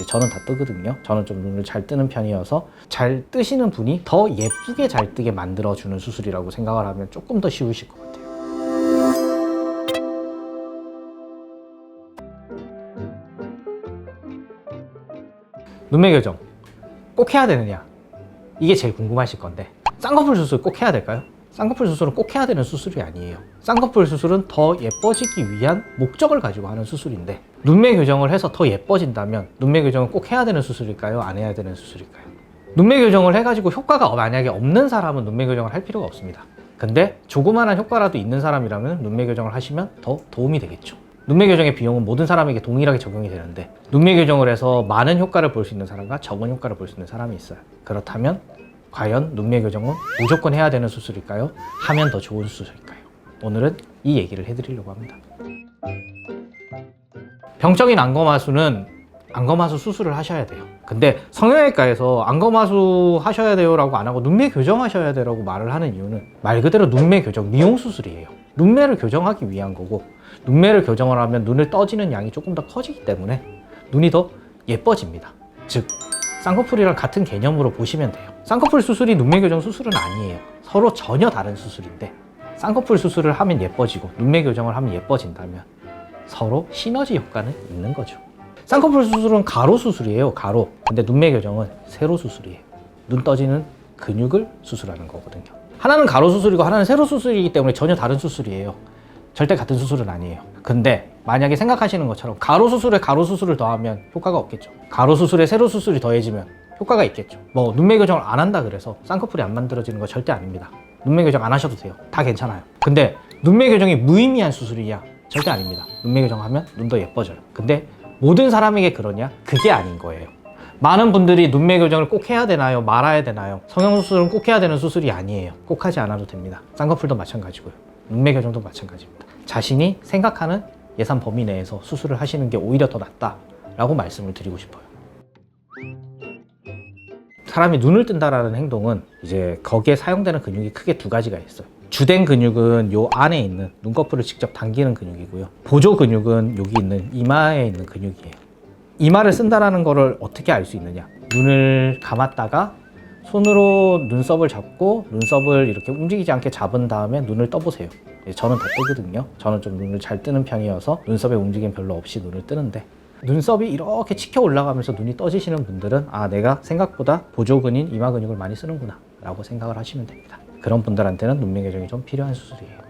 예, 저는 다 뜨거든요. 저는 좀 눈을 잘 뜨는 편이어서 잘 뜨시는 분이 더 예쁘게 잘 뜨게 만들어주는 수술이라고 생각을 하면 조금 더 쉬우실 것 같아요. 눈매 교정 꼭 해야 되느냐? 이게 제일 궁금하실 건데 쌍꺼풀 수술 꼭 해야 될까요? 쌍꺼풀 수술은 꼭 해야 되는 수술이 아니에요. 쌍꺼풀 수술은 더 예뻐지기 위한 목적을 가지고 하는 수술인데 눈매 교정을 해서 더 예뻐진다면 눈매 교정은 꼭 해야 되는 수술일까요? 안 해야 되는 수술일까요? 눈매 교정을 해가지고 효과가 만약에 없는 사람은 눈매 교정을 할 필요가 없습니다. 근데 조그마한 효과라도 있는 사람이라면 눈매 교정을 하시면 더 도움이 되겠죠. 눈매 교정의 비용은 모든 사람에게 동일하게 적용이 되는데 눈매 교정을 해서 많은 효과를 볼 수 있는 사람과 적은 효과를 볼 수 있는 사람이 있어요. 그렇다면 과연 눈매 교정은 무조건 해야 되는 수술일까요? 하면 더 좋은 수술일까요? 오늘은 이 얘기를 해드리려고 합니다. 병적인 안검하수는 안검하수 수술을 하셔야 돼요. 근데 성형외과에서 안검하수 하셔야 돼요라고 안 하고 눈매 교정하셔야 돼라고 말을 하는 이유는 말 그대로 눈매 교정 미용 수술이에요. 눈매를 교정하기 위한 거고 눈매를 교정을 하면 눈을 떠지는 양이 조금 더 커지기 때문에 눈이 더 예뻐집니다. 즉 쌍꺼풀이랑 같은 개념으로 보시면 돼요. 쌍꺼풀 수술이 눈매 교정 수술은 아니에요. 서로 전혀 다른 수술인데 쌍꺼풀 수술을 하면 예뻐지고 눈매 교정을 하면 예뻐진다면 서로 시너지 효과는 있는 거죠. 쌍꺼풀 수술은 가로 수술이에요. 가로. 근데 눈매 교정은 세로 수술이에요. 눈 떠지는 근육을 수술하는 거거든요. 하나는 가로 수술이고 하나는 세로 수술이기 때문에 전혀 다른 수술이에요. 절대 같은 수술은 아니에요. 근데 만약에 생각하시는 것처럼 가로 수술에 가로 수술을 더하면 효과가 없겠죠. 가로 수술에 세로 수술이 더해지면 효과가 있겠죠. 뭐 눈매 교정을 안 한다 그래서 쌍꺼풀이 안 만들어지는 거 절대 아닙니다. 눈매 교정 안 하셔도 돼요. 다 괜찮아요. 근데 눈매 교정이 무의미한 수술이냐? 절대 아닙니다. 눈매 교정하면 눈도 예뻐져요. 근데 모든 사람에게 그러냐? 그게 아닌 거예요. 많은 분들이 눈매 교정을 꼭 해야 되나요? 말아야 되나요? 성형수술은 꼭 해야 되는 수술이 아니에요. 꼭 하지 않아도 됩니다. 쌍꺼풀도 마찬가지고요. 눈매 교정도 마찬가지입니다. 자신이 생각하는 예산 범위 내에서 수술을 하시는 게 오히려 더 낫다라고 말씀을 드리고 싶어요. 사람이 눈을 뜬다라는 행동은 이제 거기에 사용되는 근육이 크게 두 가지가 있어요. 주된 근육은 요 안에 있는 눈꺼풀을 직접 당기는 근육이고요. 보조 근육은 여기 있는 이마에 있는 근육이에요. 이마를 쓴다라는 거를 어떻게 알 수 있느냐? 눈을 감았다가 손으로 눈썹을 잡고 눈썹을 이렇게 움직이지 않게 잡은 다음에 눈을 떠보세요. 예, 저는 다 뜨거든요. 저는 좀 눈을 잘 뜨는 편이어서 눈썹의 움직임 별로 없이 눈을 뜨는데 눈썹이 이렇게 치켜 올라가면서 눈이 떠지시는 분들은 아 내가 생각보다 보조근인 이마 근육을 많이 쓰는구나 라고 생각을 하시면 됩니다. 그런 분들한테는 눈매 교정이 좀 필요한 수술이에요.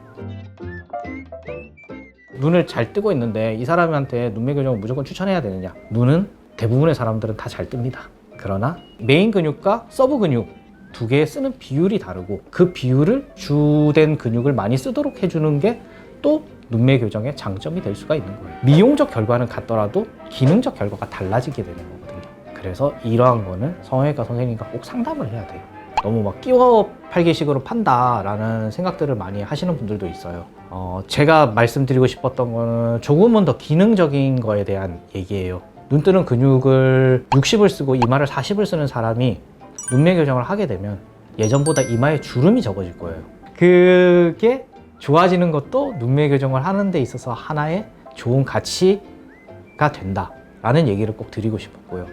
눈을 잘 뜨고 있는데 이 사람한테 눈매 교정을 무조건 추천해야 되느냐? 눈은 대부분의 사람들은 다 잘 뜹니다. 그러나 메인 근육과 서브 근육 두 개의 쓰는 비율이 다르고 그 비율을 주된 근육을 많이 쓰도록 해주는 게 또 눈매 교정의 장점이 될 수가 있는 거예요. 미용적 결과는 같더라도 기능적 결과가 달라지게 되는 거거든요. 그래서 이러한 거는 성형외과 선생님과 꼭 상담을 해야 돼요. 너무 막 끼워 팔기식으로 판다라는 생각들을 많이 하시는 분들도 있어요. 어, 제가 말씀드리고 싶었던 거는 조금은 더 기능적인 거에 대한 얘기예요. 눈 뜨는 근육을 60을 쓰고 이마를 40을 쓰는 사람이 눈매 교정을 하게 되면 예전보다 이마에 주름이 적어질 거예요. 그게 좋아지는 것도 눈매 교정을 하는 데 있어서 하나의 좋은 가치가 된다라는 얘기를 꼭 드리고 싶었고요.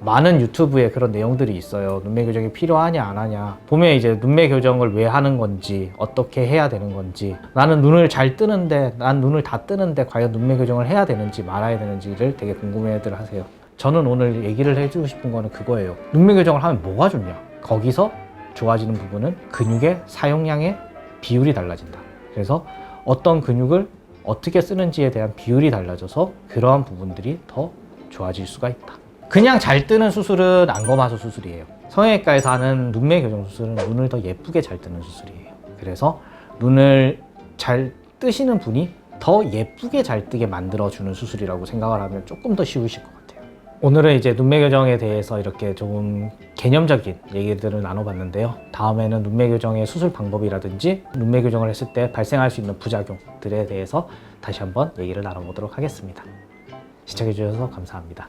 많은 유튜브에 그런 내용들이 있어요. 눈매 교정이 필요하냐 안 하냐. 보면 이제 눈매 교정을 왜 하는 건지, 어떻게 해야 되는 건지, 나는 눈을 잘 뜨는데, 난 눈을 다 뜨는데 과연 눈매 교정을 해야 되는지 말아야 되는지를 되게 궁금해들 하세요. 저는 오늘 얘기를 해주고 싶은 거는 그거예요. 눈매 교정을 하면 뭐가 좋냐? 거기서 좋아지는 부분은 근육의 사용량의 비율이 달라진다. 그래서 어떤 근육을 어떻게 쓰는지에 대한 비율이 달라져서 그러한 부분들이 더 좋아질 수가 있다. 그냥 잘 뜨는 수술은 안검하수 수술이에요. 성형외과에서 하는 눈매 교정 수술은 눈을 더 예쁘게 잘 뜨는 수술이에요. 그래서 눈을 잘 뜨시는 분이 더 예쁘게 잘 뜨게 만들어주는 수술이라고 생각을 하면 조금 더 쉬우실 것 같아요. 오늘은 이제 눈매 교정에 대해서 이렇게 조금 개념적인 얘기들을 나눠봤는데요. 다음에는 눈매 교정의 수술 방법이라든지 눈매 교정을 했을 때 발생할 수 있는 부작용들에 대해서 다시 한번 얘기를 나눠보도록 하겠습니다. 시청해주셔서 감사합니다.